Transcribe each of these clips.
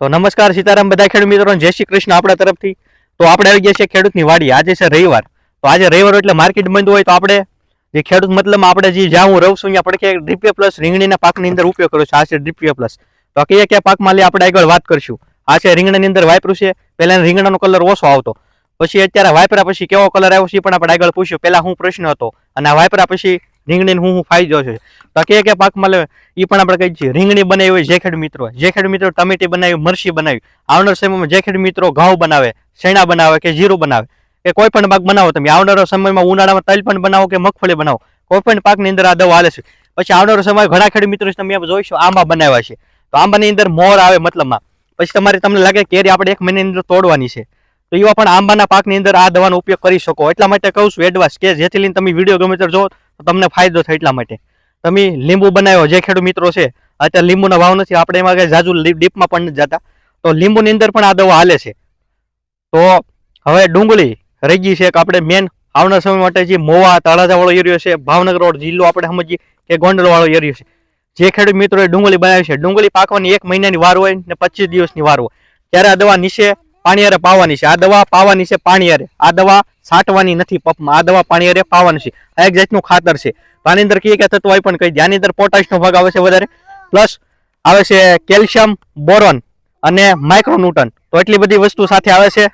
તો નમસ્કાર સીતારામ બધા ખેડૂત મિત્રો, જય શ્રી કૃષ્ણ આપણા તરફથી. તો આપણે આવી ગયા છે ખેડૂતની વાડી. આજે છે રવિવાર. તો આજે રવિવાર એટલે માર્કેટ બંધ હોય તો આપણે જે ખેડૂત મતલબ આપણે જે જ્યાં હું રહું છું, અહીંયા પડખે ડ્રીપીએ પ્લસ રીંગણીના પાકની અંદર ઉપયોગ કરું છું. આ છે ડ્રીપીએ પ્લસ. તો કયા કયા પાકમાં લઈ આપણે આગળ વાત કરશું. આ છે રીંગણાની અંદર વાપર્યું છે. પહેલાં રીંગણાનો કલર ઓછો આવતો. પછી અત્યારે વાપરા પછી કેવો કલર આવ્યો છે પણ આપણે આગળ પૂછ્યું. પહેલાં હું પ્રશ્ન હતો. અને આ વાપરા પછી રીંગણીને હું ફાયદો છે? તો કયા કે પાકમાં લે એ પણ આપણે કહીએ છીએ રીંગણી બનાવી હોય જેખેડ મિત્રો. જેખેડ મિત્રો ટમેટી બનાવી મરસી બનાવી. આવનાર સમયમાં જેખેડ મિત્રો ઘઉં બનાવે, શેણા બનાવે કે જીરું બનાવે. કે કોઈ પણ પાક બનાવો તમે. આવનારા સમયમાં ઉનાળામાં તલ પણ બનાવો કે મગફળી બનાવો. કોઈ પણ પાકની અંદર આ દવા હાલે છે. પછી આવનારો સમય ઘણા ખેડ મિત્રો તમે જોઈશો આંબા બનાવ્યા છે. તો આંબાની અંદર મોર આવે મતલબમાં. પછી તમારે તમને લાગે કેરી આપણે એક મહિનાની અંદર તોડવાની છે. તો એવા પણ આંબાના પાકની અંદર આ દવાનો ઉપયોગ કરી શકો. એટલા માટે કહું છું એડવાન્સ કે જેથી લઈને તમે વીડિયો ગમે ત્યારે જો તમને ફાયદો થાય એટલા માટે. તમે લીંબુ બનાવ્યો, જે ખેડૂત મિત્રો છે, અત્યારે લીંબુના ભાવ નથી, આપણે એમાં કઈ જાજુ ડીપમાં પણ જતા. તો લીંબુની અંદર પણ આ દવા હાલે છે. તો હવે ડુંગળી રહી ગઈ છે કે આપણે મેન આવનાર સમય માટે જે મોવા તળાજા વાળો એરિયો છે, ભાવનગર રોડ જિલ્લો આપણે સમજીએ કે ગોંડલ વાળો એરિયો છે. જે ખેડૂત મિત્રોએ ડુંગળી બનાવી છે, ડુંગળી પાકવાની એક મહિનાની વાર હોય ને પચીસ દિવસની વાર હોય. ત્યારે આ દવા નીચે પાણીયારે પાવાની છે. આ દવા પાવાની છે પાણીયારે. આ દવા છાંટવાની નથી પપમાં. આ દવા પાણીયારે પાવાની છે. આ એક જાતનું ખાતર છે. આની અંદર કઈ કે તત્વ પણ કહી જ્યાંની અંદર પોટાશનો ભાગ આવે છે વધારે. પ્લસ આવે છે કેલ્શિયમ, બોરોન અને માઇક્રોન્યુટન. તો એટલી બધી વસ્તુ સાથે આવે છે.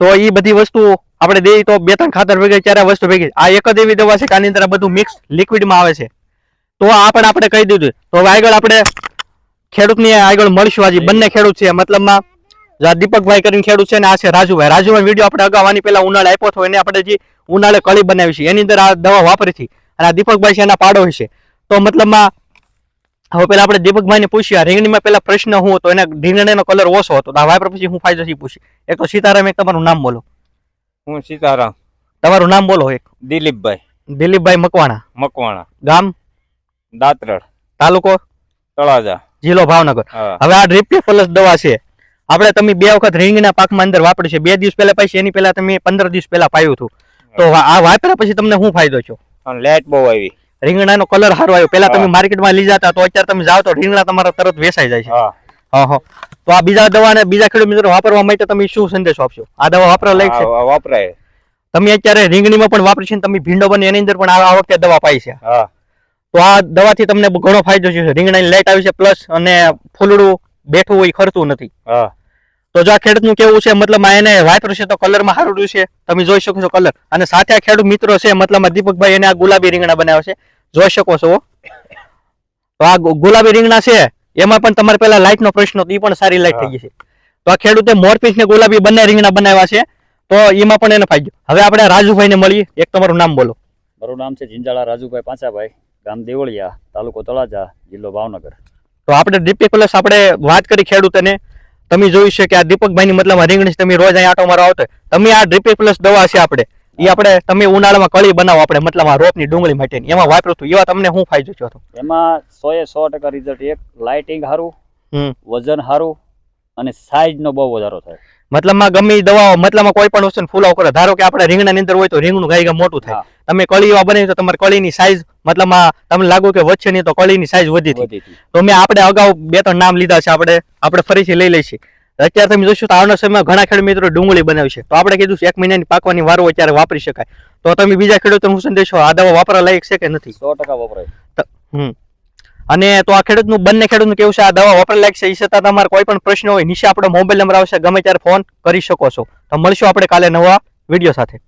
તો એ બધી વસ્તુ આપણે દઈએ તો બે ત્રણ ખાતર ભેગી, ચારે વસ્તુ ભેગી. આ એક જ એવી દવા છે કે આની અંદર બધું મિક્સ લિક્વિડમાં આવે છે. તો આ પણ આપણે કહી દીધું. તો આગળ આપણે ખેડૂતની આગળ મળશું આજે. બંને ખેડૂત છે. મતલબમાં દીપકભાઈ કરીને ખેડૂત છે ને આ છે રાજુભાઈ. રાજુભાઈ વીડિયો આપણે અગાઉ આની પહેલા ઉનાળે આપ્યો હતો એને આપણે જે ઉનાળે કળી બનાવી છે એની અંદર આ દવા વાપરી હતી. અને આ દીપકભાઈ છે એના પાડો છે. તો મતલબમાં હવે પેલા આપણે દીપકભાઈને પૂછ્યા રીંગણીમાં પેલા પ્રશ્ન હું હતો? એના રીંગણીનો કલર ઓછો હતો. તો વાપર પછી હું ફાયદો છે ઈ પૂછી એક તો સીતારામ એક તમારું નામ બોલો. હું સીતારામ. તમારું નામ બોલો એક. દિલીપભાઈ. દિલીપભાઈ મકવાણા. મકવાણા. ગામ? દાતરડ. તાલુકો? તળાજા. જિલ્લો ભાવનગર. હવે આ ડ્રીપ પ્લસ દવા છે. આપણે તમે બે વખત રીંગના પાકમાં અંદર વાપરી છે. બે દિવસ પહેલા પછી એની પહેલા તમે પંદર દિવસ પહેલા પાયું હતું. તો આ વાપર્યા પછી તમને શું ફાયદો છો લેટ બહુ આવી. રીંગણાનો કલર સારો આવ્યો. પહેલા તમે માર્કેટમાં લીધા જતા તો અત્યારે તમે જાઓ તો રીંગણા તમારા તરત વેસાઈ જાય છે. હા. હા હા. તો આ બીજા દવા ને બીજા ખેડૂત મિત્રો વાપરવા માટે તમે શું સંદેશો આપશો? આ દવા વાપરવા લાયક છે? વાપરાય. તમે અત્યારે રીંગણીમાં પણ વાપરી છે તમે ભીંડો બને એની અંદર પણ આ વખતે દવા પાઈ છે. હા. તો આ દવાથી તમને ઘણો ફાયદો છે. રીંગણાની લાઈટ આવી છે પ્લસ અને ફૂલડું બેઠું હોય ખરતું નથી. હા. તો જો આ ખેડૂતનું કેવું છે મતલબ એને વાપર્યું છે તો કલરમાં સારું રહ્યું છે. તમે જોઈ શકો છો કલર. અને સાથે આ ખેડૂત મિત્રો છે મતલબ દીપકભાઈ એને આ ગુલાબી રીંગણા બનાવ્યા છે. જોઈ શકો છો. તો આ ગુલાબી રીંગણા છે એમાં પણ તમારે પેલા લાઇટ નો પ્રશ્ન હતો એ પણ સારી લાઇટ થઈ ગઈ છે. તો આ ખેડૂતે મોરપીસ ને ગુલાબી બંને રીંગણા બનાવ્યા છે તો એમાં પણ એને ફાયદો હવે આપણે રાજુભાઈ ને મળીએ. એક તમારું નામ બોલો. મારું નામ છે જિંજાળા રાજુભાઈ પાંચાભાઈ ગામ દેવળિયા તાલુકો તળાજા જિલ્લો ભાવનગર. તો આપણે ડીપી પ્લસ આપણે વાત કરી ખેડૂતોને. તમે જોયું છે કે આ દીપકભાઈની મતલબ રીંગણી તમે રોજ અહીંયા આટો મારો આવતો તમે આ ડ્રીપી પ્લસ દવા છે આપણે. એ આપણે તમે ઉનાળામાં કળી બનાવો આપણે મતલબ આ રોપની ડુંગળી માટેની. એમાં વાપરું તો એવા તમને શું ફાયદો થયો હતો? એમાં સો એ સો ટકા રિઝલ્ટ એક લાઇટિંગ સારું હમ. વજન સારું અને સાઇઝનો બહુ વધારો થાય. મતલબમાં ગમે દવાઓ મતલબમાં કોઈ પણ વસ્તુ ફૂલાવ કરો. ધારો કે આપણે રીંગણાની અંદર હોય તો રીંગણું ગાય મોટું થાય. તમે કળી એવા બને તો તમારે કળીની સાઈઝ મતલબમાં તમને લાગુ કે વચ્ચે નહીં તો કોળીની સાઈઝ વધી હતી. તો મેં આપણે અગાઉ બે ત્રણ નામ લીધા છે આપણે આપણે ફરીથી લઈ લઈશું. અત્યારે તમે જોશો તો આવનાર સમયમાં ઘણા ખેડૂત મિત્રો ડુંગળી બનાવી છે. તો આપણે કીધું એક મહિનાની પાકવાની વાર હોય ત્યારે વાપરી શકાય. તો તમે બીજા ખેડૂતોને હું સંદેશો આ દવા વાપરવા લાયક છે કે નથી? સો ટકા વપરાય. હમ. અને તો આ ખેડૂતનું બંને ખેડૂતનું કેવું છે આ દવા વાપરવા લાયક છે એ છતાં તમારે કોઈ પણ પ્રશ્ન હોય નીચે આપણો મોબાઈલ નંબર આવશે ગમે ત્યારે ફોન કરી શકો છો. તો મળશું આપણે કાલે નવા વીડિયો સાથે.